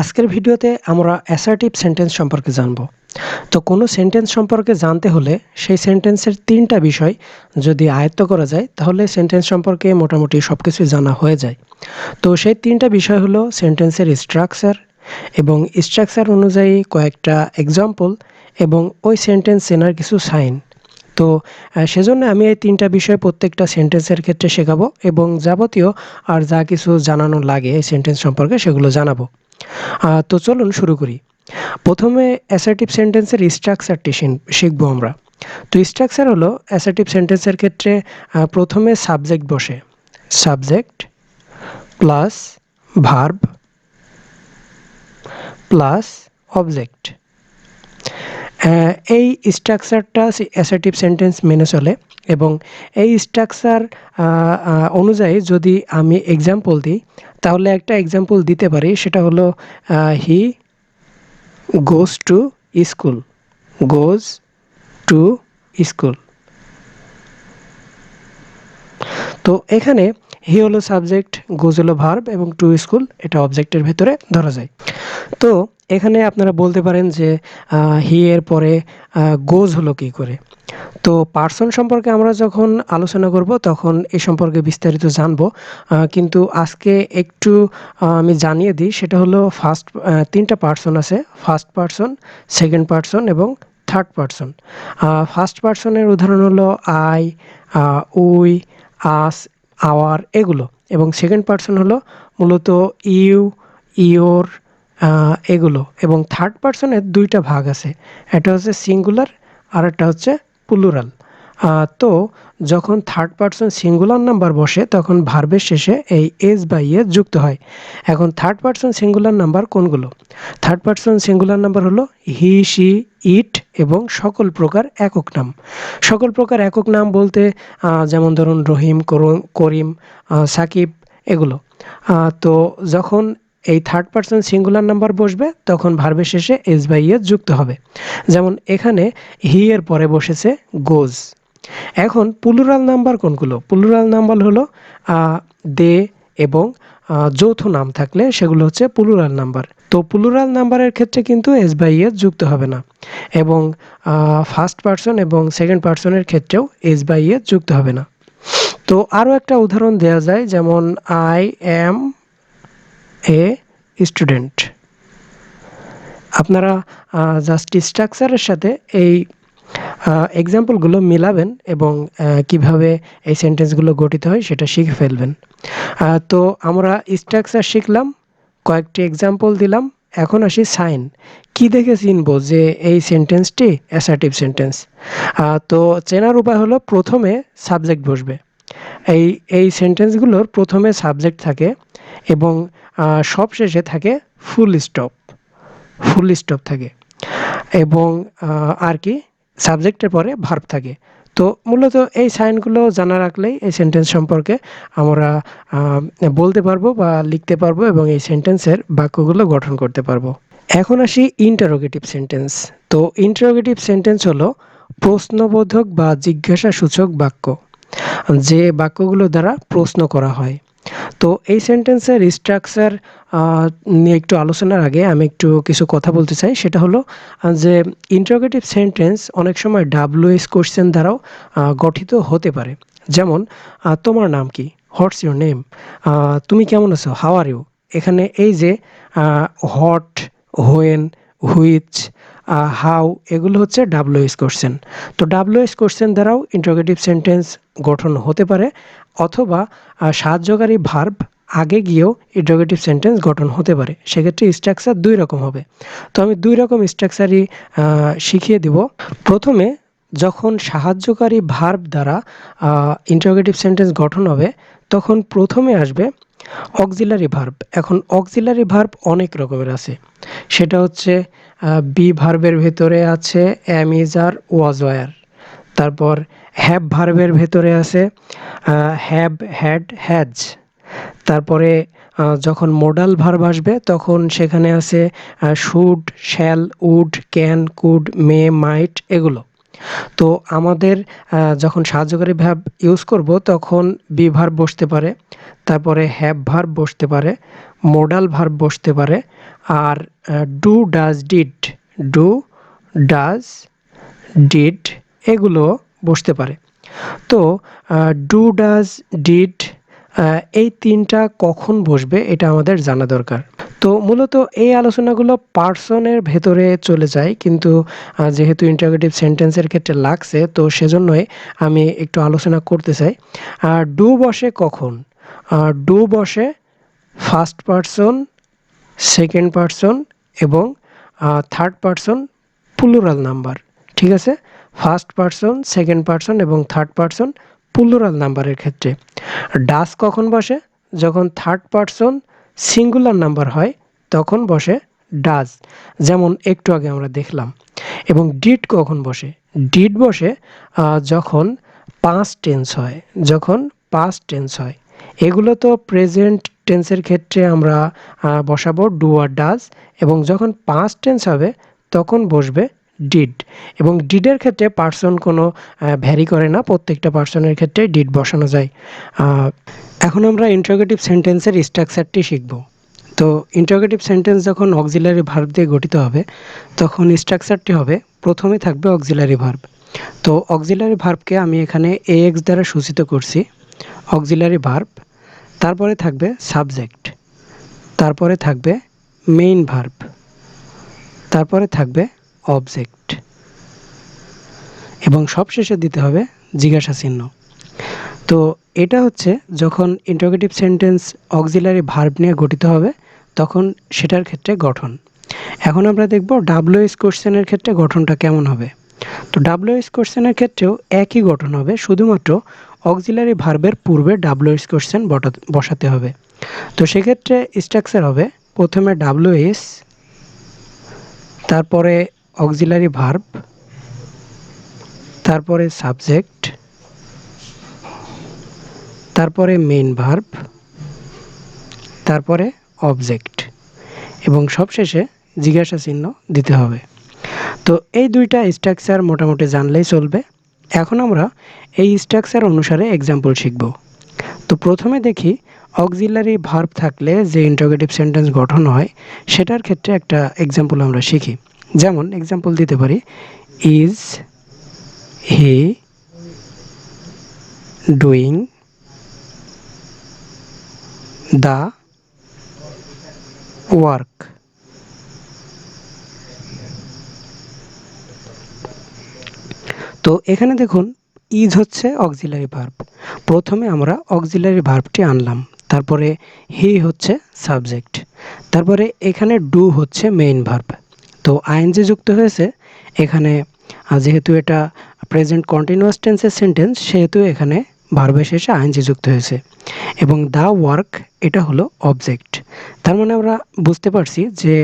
আজকের ভিডিওতে আমরা অ্যাসার্টিভ সেন্টেন্স সম্পর্কে জানব। তো কোনো সেন্টেন্স সম্পর্কে জানতে হলে সেই সেন্টেন্সের তিনটা বিষয় যদি আয়ত্ত করা যায়, তাহলে সেন্টেন্স সম্পর্কে মোটামুটি সব কিছুই জানা হয়ে যায়। তো সেই তিনটা বিষয় হলো সেন্টেন্সের স্ট্রাকচার এবং স্ট্রাকচার অনুযায়ী কয়েকটা এক্সাম্পল এবং ওই সেন্টেন্স চেনার কিছু সাইন তো সেজন্য আমি এই তিনটা বিষয় প্রত্যেকটা সেন্টেন্সের ক্ষেত্রে শেখাবো এবং যাবতীয় আর যা কিছু জানানো লাগে এই সেন্টেন্স সম্পর্কে সেগুলো জানাব। তো চলুন শুরু করি। প্রথমে অ্যাসার্টিভ সেন্টেন্সের স্ট্রাকচারটি শিখব আমরা। তো স্ট্রাকচার হলো অ্যাসার্টিভ সেন্টেন্সের ক্ষেত্রে প্রথমে সাবজেক্ট বসে। Subject plus verb plus object এই স্ট্রাকচারটা অ্যাসার্টিভ সেন্টেন্স মেনে চলে এবং এই স্ট্রাকচার অনুযায়ী যদি আমি এক্সাম্পল দিই, তাহলে একটা এক্সাম্পল দিতে পারি, সেটা হলো he goes to school goes to school তো এখানে হি হলো সাবজেক্ট গোজ হলো ভার্ব এবং টু স্কুল এটা অবজেক্টের ভেতরে ধরা যায়। তো এখানে আপনারা বলতে পারেন যে হি এর পরে গোজ হলো কি করে? তো পার্সন সম্পর্কে আমরা যখন আলোচনা করব, তখন এ সম্পর্কে বিস্তারিত জানব। কিন্তু আজকে একটু আমি জানিয়ে দিই, সেটা হলো ফার্স্ট তিনটা পার্সন আছে। ফার্স্ট পার্সন সেকেন্ড পার্সন এবং থার্ড পার্সন ফার্স্ট পার্সনের উদাহরণ হলো আই উই, আস আওয়ার এগুলো। এবং সেকেন্ড পার্সন হলো মূলত ইউ ইওর এগুলো। এবং থার্ড পার্সনের দুইটা ভাগ আছে। একটা হচ্ছে সিঙ্গুলার আর একটা হচ্ছে প্লুরাল তো যখন থার্ড পার্সন সিঙ্গুলার নাম্বার বসে, তখন ভার্বের শেষে এই এস বা ইয়ে যুক্ত হয়। এখন থার্ড পার্সন সিঙ্গুলার নাম্বার কোনগুলো? থার্ড পার্সন সিঙ্গুলার নাম্বার হলো হি সি এবং সকল প্রকার একক নাম। সকল প্রকার একক নাম বলতে যেমন ধরুন রহিম করুম সাকিব, এগুলো। তো যখন এই থার্ড পার্সন সিঙ্গুলার নাম্বার বসবে, তখন ভার্বের শেষে এস বাই ইয়ে যুক্ত হবে। যেমন এখানে হি এর পরে বসেছে গোজ এখন পুলুরাল নাম্বার কোনগুলো? পুলুরাল নাম্বার হলো দে এবং যৌথ নাম থাকলে সেগুলো হচ্ছে পুলুরাল নাম্বার তো পুলুরাল নাম্বারের ক্ষেত্রে কিন্তু এস বাই ইয়ে যুক্ত হবে না। এবং ফার্স্ট পার্সন এবং সেকেন্ড পার্সনের ক্ষেত্রেও এস বাই ইয়ে যুক্ত হবে না। তো আরও একটা উদাহরণ দেওয়া যায়, যেমন আই অ্যাম এ স্টুডেন্ট আপনারা জাস্ট স্ট্রাকচারের সাথে এই এক্সাম্পলগুলো মিলাবেন এবং কীভাবে এই সেন্টেন্সগুলো গঠিত হয় সেটা শিখে ফেলবেন। তো আমরা স্ট্রাকচার শিখলাম, কয়েকটি এক্সাম্পল দিলাম, এখন আসি সাইন কি দেখে চিনবো যে এই সেন্টেন্সটি অ্যাসার্টিভ সেন্টেন্স তো চেনার উপায় হলো প্রথমে সাবজেক্ট বসবে। এই এই সেন্টেন্সগুলোর প্রথমে সাবজেক্ট থাকে এবং সবশেষে থাকে ফুল স্টপ ফুল স্টপ থাকে। এবং আর কি? সাবজেক্টের পরে ভার্ব থাকে। তো মূলত এই সাইনগুলো জানা রাখলেই এই সেন্টেন্স সম্পর্কে আমরা বলতে পারব বা লিখতে পারব এবং এই সেন্টেন্সের বাক্যগুলো গঠন করতে পারব। এখন আসি ইন্টারোগেটিভ সেন্টেন্স তো ইন্টারোগেটিভ সেন্টেন্স হলো প্রশ্নবোধক বা জিজ্ঞাসা সূচক বাক্য, যে বাক্যগুলো দ্বারা প্রশ্ন করা হয়। তো এই সেন্টেন্সের স্ট্রাকচার নিয়ে একটু আলোচনার আগে আমি একটু কিছু কথা বলতে চাই। সেটা হলো যে ইন্টারোগেটিভ সেন্টেন্স অনেক সময় ডাব্লিউএস কোশ্চেন দ্বারাও গঠিত হতে পারে। যেমন তোমার নাম কি? হোয়াটস ইউর নেম তুমি কেমন আছো? হাও আর ইউ এখানে এই যে হট হোয়েন হুইচ হাউ এগুলো হচ্ছে ডাব্লিউএস কোশ্চেন তো ডাব্লিউএস কোশ্চেন দ্বারাও ইন্টারোগেটিভ সেন্টেন্স গঠন হতে পারে। অথবা সাহায্যকারী ভার্ব আগে গিয়েও ইন্টারোগেটিভ সেন্টেন্স গঠন হতে পারে। সেক্ষেত্রে স্ট্রাকচার দুই রকম হবে। তো আমি দুই রকম স্ট্রাকচারই শিখিয়ে দিব। প্রথমে, যখন সাহায্যকারী ভার্ব দ্বারা ইন্টারোগেটিভ সেন্টেন্স গঠন হবে, তখন প্রথমে আসবে অক্সিলারি ভার্ব এখন অক্সিলারি ভার্ব অনেক রকমের আছে। সেটা হচ্ছে বি ভার্বের ভেতরে আছে অ্যাম ইজ আর ওয়াজ তারপর হ্যাভ ভার্বের ভেতরে আছে হ্যাভ হ্যাড হ্যাজ তারপরে যখন মোডাল ভার্ব আসবে, তখন সেখানে আছে should shall would can could may might এগুলো। তো আমাদের যখন সাহায্যকারী ভ্যাব ইউজ করব, তখন বি ভার্ব বসতে পারে, তারপরে হ্যাভ ভার্ব বসতে পারে মোডাল ভার্ব বসতে পারে, আর do does did do does did এগুলো বসতে পারে। তো ডু ডাজ ডিড এই তিনটা কখন বসবে এটা আমাদের জানা দরকার। তো, মূলত এই আলোচনাগুলো পার্সনের ভেতরে চলে যায়, কিন্তু যেহেতু ইন্টারগেটিভ সেন্টেন্সের ক্ষেত্রে লাগছে, তো সেজন্যই আমি একটু আলোচনা করতে চাই। আর ডু বসে কখন? ডু বসে ফার্স্ট পার্সন সেকেন্ড পার্সন এবং থার্ড পার্সন প্লুরাল নাম্বার ঠিক আছে? ফার্স্ট পার্সন সেকেন্ড পার্সন এবং থার্ড পার্সন প্লুরাল নাম্বারের ক্ষেত্রে। ডাস কখন বসে? যখন থার্ড পার্সন সিঙ্গুলার নাম্বার হয়, তখন বসে ডাজ যেমন একটু আগে আমরা দেখলাম। এবং ডিড কখন বসে? ডিড বসে যখন পাঁচ টেন্স হয়, যখন পাঁচ টেন্স হয়। এগুলো তো প্রেজেন্ট টেন্সের ক্ষেত্রে আমরা বসাবো ডু আর ডাজ এবং যখন পাঁচ টেন্স হবে, তখন বসবে ডিড এবং ডিডের ক্ষেত্রে পার্সন কোনো ভ্যারি করে না, প্রত্যেকটা পার্সনের ক্ষেত্রে ডিড বসানো যায়। এখন আমরা ইন্টারোগেটিভ সেন্টেন্সের স্ট্রাকচারটি শিখব। তো ইন্টারোগেটিভ সেন্টেন্স যখন অক্সিলারি ভার্ব দিয়ে গঠিত হবে, তখন স্ট্রাকচারটি হবে, প্রথমে থাকবে অক্সিলারি ভার্ব তো অক্সিলারি ভার্বকে আমি এখানে এ এক্স দ্বারা সূচিত করছি অক্সিলারি ভার্ব তারপরে থাকবে সাবজেক্ট তারপরে থাকবে মেইন ভার্ব তারপরে থাকবে অবজেক্ট এবং সবশেষে দিতে হবে জিজ্ঞাসা চিহ্ন। তো এটা হচ্ছে যখন ইন্টারোগেটিভ সেন্টেন্স অক্সিলারি ভার্ব নিয়ে গঠিত হবে, তখন সেটার ক্ষেত্রে গঠন। এখন আমরা দেখব ডাব্লিউএস কোশ্চেনের ক্ষেত্রে গঠনটা কেমন হবে। তো ডাব্লিউএস কোশ্চেনের ক্ষেত্রেও একই গঠন হবে, শুধুমাত্র অক্সিলারি ভার্বের পূর্বে ডাব্লিউএস কোশ্চেন বসাতে হবে। তো সেক্ষেত্রে স্ট্রাকচার হবে, প্রথমে ডাব্লিউএস তারপরে অক্সিলারি ভার্ব তারপরে সাবজেক্ট তারপরে মেইন ভার্ব তারপরে অবজেক্ট এবং সবশেষে জিজ্ঞাসা চিহ্ন দিতে হবে। তো এই দুইটা স্ট্রাকচার মোটামুটি জানলেই চলবে। এখন আমরা এই স্ট্রাকচার অনুসারে এক্সাম্পল শিখব। তো প্রথমে দেখি অক্সিলারি ভার্ব থাকলে যে ইন্টারোগেটিভ সেন্টেন্স গঠন হয়, সেটার ক্ষেত্রে একটা এক্সাম্পল আমরা শিখি। যেমন এক্সাম্পল দিতে পারি is he doing the work তো এখানে দেখুন ইজ হচ্ছে অক্সিলারি ভার্ব প্রথমে আমরা অক্সিলারি ভার্বটি আনলাম, তারপরে হি হচ্ছে সাবজেক্ট তারপরে এখানে ডু হচ্ছে মেইন ভার্ব তো আইএনজি যুক্ত হয়েছে, এখানে যেহেতু এটা প্রেজেন্ট কন্টিনিউয়াস টেন্সের সেন্টেন্স সেহেতু এখানে ভার্বের শেষে আইএনজি যুক্ত হয়েছে। এবং দ্য ওয়ার্ক এটা হলো অবজেক্ট তার মানে আমরা বুঝতে পারছি যে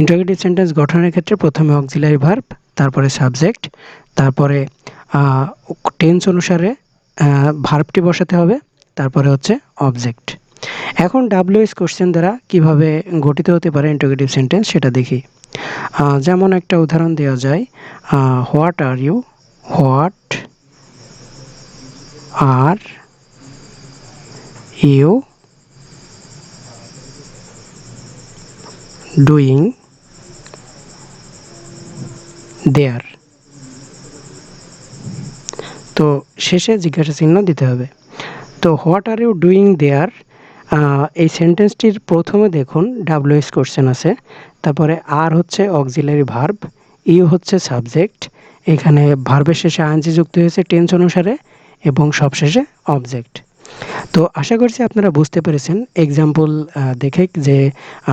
ইন্টারগেটিভ সেন্টেন্স গঠনের ক্ষেত্রে প্রথমে অক্সিলারি ভার্ব তারপরে সাবজেক্ট তারপরে টেন্স অনুসারে ভার্বটি বসাতে হবে, তারপরে হচ্ছে অবজেক্ট এখন ডাব্লিউএস কোশ্চেন দ্বারা কীভাবে গঠিত হতে পারে ইন্টারগেটিভ সেন্টেন্স সেটা দেখি। যেমন একটা উদাহরণ দেওয়া যায় what are you what are you doing there তো শেষে জিজ্ঞাসা চিহ্ন দিতে হবে। তো what are you doing there এই সেন্টেন্সটির প্রথমে দেখুন ডাব্লিউএস কোশ্চেন আছে, তারপরে আর হচ্ছে অক্সিলারি ভার্ব ইউ হচ্ছে সাবজেক্ট এখানে ভার্বের শেষে আইনজি যুক্ত হয়েছে টেন্স অনুসারে এবং সবশেষে অবজেক্ট তো আশা করছি আপনারা বুঝতে পেরেছেন এক্সাম্পল দেখে যে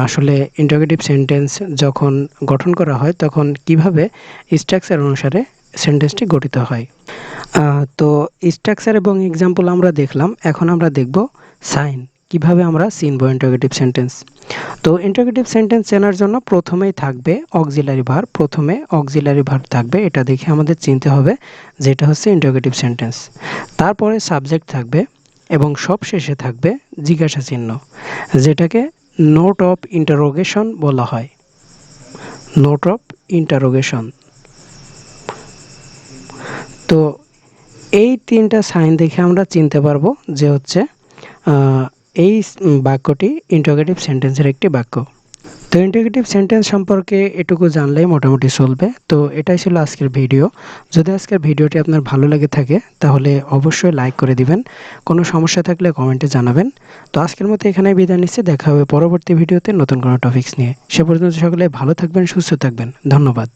আসলে ইন্টারগেটিভ সেন্টেন্স যখন গঠন করা হয় তখন কীভাবে স্ট্রাকচার অনুসারে সেন্টেন্সটি গঠিত হয়। তো স্ট্রাকচার এবং এক্সাম্পল আমরা দেখলাম, এখন আমরা দেখব সাইন কীভাবে আমরা চিনব ইন্টারগেটিভ সেন্টেন্স তো ইন্টারগেটিভ সেন্টেন্স চেনার জন্য প্রথমেই থাকবে অক্সিলারি ভার প্রথমে অক্সিলারি ভার থাকবে, এটা দেখে আমাদের চিনতে হবে যেটা হচ্ছে ইন্টারগেটিভ সেন্টেন্স তারপরে সাবজেক্ট থাকবে এবং সব শেষে থাকবে জিজ্ঞাসা চিহ্ন, যেটাকে নোট অফ ইন্টারোগেশন বলা হয়। নোট অফ ইন্টারোগেশন তো এই তিনটা সাইন দেখে আমরা চিনতে পারব যে হচ্ছে এই বাক্যটি ইন্টারোগেটিভ সেন্টেন্সের একটি বাক্য। তো ইন্টিগ্রেটিভ সেন্টেন্স সম্পর্কে এটুকু জানলেই মোটামুটি চলবে। তো এটাই ছিল আজকের ভিডিও। যদি আজকের ভিডিওটি আপনার ভালো লেগে থাকে, তাহলে অবশ্যই লাইক করে দিবেন। কোনো সমস্যা থাকলে কমেন্টে জানাবেন। তো আজকের মতো এখানে বিদায় নিচ্ছি। দেখা হবে পরবর্তী ভিডিওতে নতুন কোনো টপিকস নিয়ে। সে পর্যন্ত সকলে ভালো থাকবেন, সুস্থ থাকবেন। ধন্যবাদ।